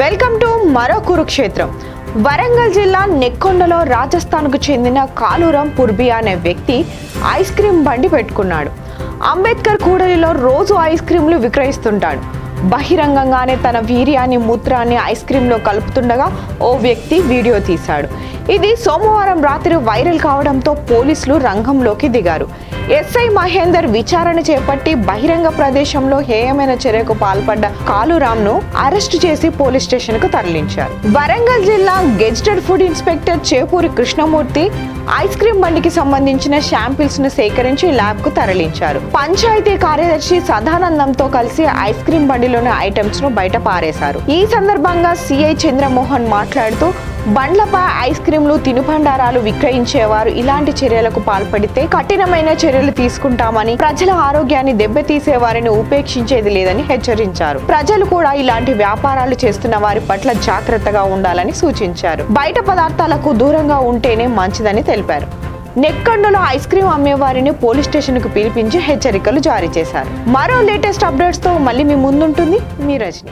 Welcome to మరో కురుక్షేత్రం. వరంగల్ జిల్లా నెక్కొండలో రాజస్థాన్కు చెందిన కాలురం పుర్బి అనే వ్యక్తి ఐస్ క్రీమ్ బండి పెట్టుకున్నాడు. అంబేద్కర్ కూడలిలో రోజు ఐస్ క్రీంలు విక్రయిస్తుంటాడు. బహిరంగంగానే తన వీర్యాన్ని మూత్రాన్ని ఐస్ క్రీంలో కలుపుతుండగా ఓ వ్యక్తి వీడియో తీశాడు. ఇది సోమవారం రాత్రి వైరల్ కావడంతో పోలీసులు రంగంలోకి దిగారు. ఎస్ఐ మహేందర్ విచారణ చేపట్టి బహిరంగ ప్రదేశంలో హేయమైన చర్యకు పాల్పడ్డ కాలురామ్ను అరెస్టు చేసి పోలీస్ స్టేషన్కు తరలించారు. వరంగల్ జిల్లా gazetted food inspector Chepuri Krishnamurthy ice cream బండికి సంబంధించిన శాంపిల్స్ను సేకరించి ల్యాబ్కు తరలించారు. పంచాయతీ కార్యదర్శి సదానందంతో కలిసి ఐస్ క్రీమ్ బండిలోని ఐటమ్స్ను బయట పారేశారు. ఈ సందర్భంగా సిఐ చంద్రమోహన్ మాట్లాడుతూ బండ్లపై ఐస్ క్రీంలు తినుబండారాలు విక్రయించేవారు ఇలాంటి చర్యలకు పాల్పడితే కఠినమైన చర్యలు తీసుకుంటామని ప్రజల ఆరోగ్యాన్ని దెబ్బతీసే వారిని ఉపేక్షించేది లేదని హెచ్చరించారు. ప్రజలు కూడా ఇలాంటి వ్యాపారాలు చేస్తున్న వారి పట్ల జాగ్రత్తగా ఉండాలని సూచించారు. బయట పదార్థాలకు దూరంగా ఉంటేనే మంచిదని తెలిపారు. నెక్కండులో ఐస్ క్రీం అమ్మేవారిని పోలీస్ స్టేషన్కు పిలిపించి హెచ్చరికలు జారీ చేశారు. మరో లేటెస్ట్ అప్డేట్స్తో మళ్ళీ మీ ముందుంటుంది మీ రజని.